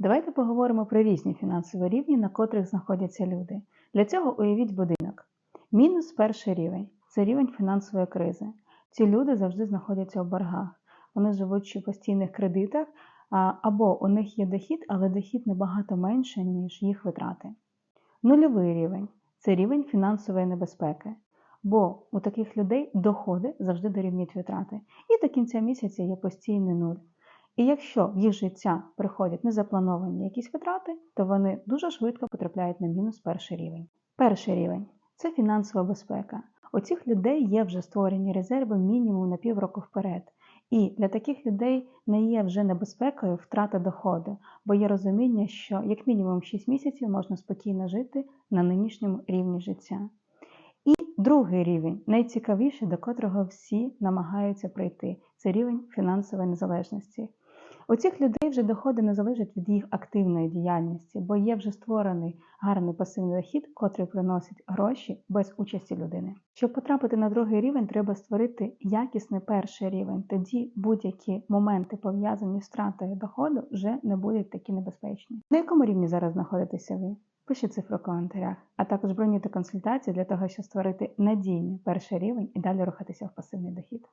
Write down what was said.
Давайте поговоримо про різні фінансові рівні, на котрих знаходяться люди. Для цього уявіть будинок. Мінус перший рівень це рівень фінансової кризи. Ці люди завжди знаходяться у боргах. Вони живуть у постійних кредитах, або у них є дохід, але дохід набагато менше, ніж їх витрати. Нульовий рівень це рівень фінансової небезпеки. Бо у таких людей доходи завжди дорівнюють витрати. І до кінця місяця є постійний нуль. І якщо в їх життя приходять незаплановані якісь витрати, то вони дуже швидко потрапляють на мінус перший рівень. Перший рівень це фінансова безпека. У цих людей є вже створені резерви мінімум на півроку вперед. І для таких людей не є вже небезпекою втрата доходу, бо є розуміння, що як мінімум 6 місяців можна спокійно жити на нинішньому рівні життя. І другий рівень, найцікавіший, до котрого всі намагаються прийти, це рівень фінансової незалежності. У цих людей вже доходи не залежать від їх активної діяльності, бо є вже створений гарний пасивний дохід, котрий приносить гроші без участі людини. Щоб потрапити на другий рівень, треба створити якісний перший рівень. Тоді будь-які моменти пов'язані з втратою доходу вже не будуть такі небезпечні. На якому рівні зараз знаходитеся ви? Пишіть цифру в коментарях, а також бронюйте консультації для того, щоб створити надійний перший рівень і далі рухатися в пасивний дохід.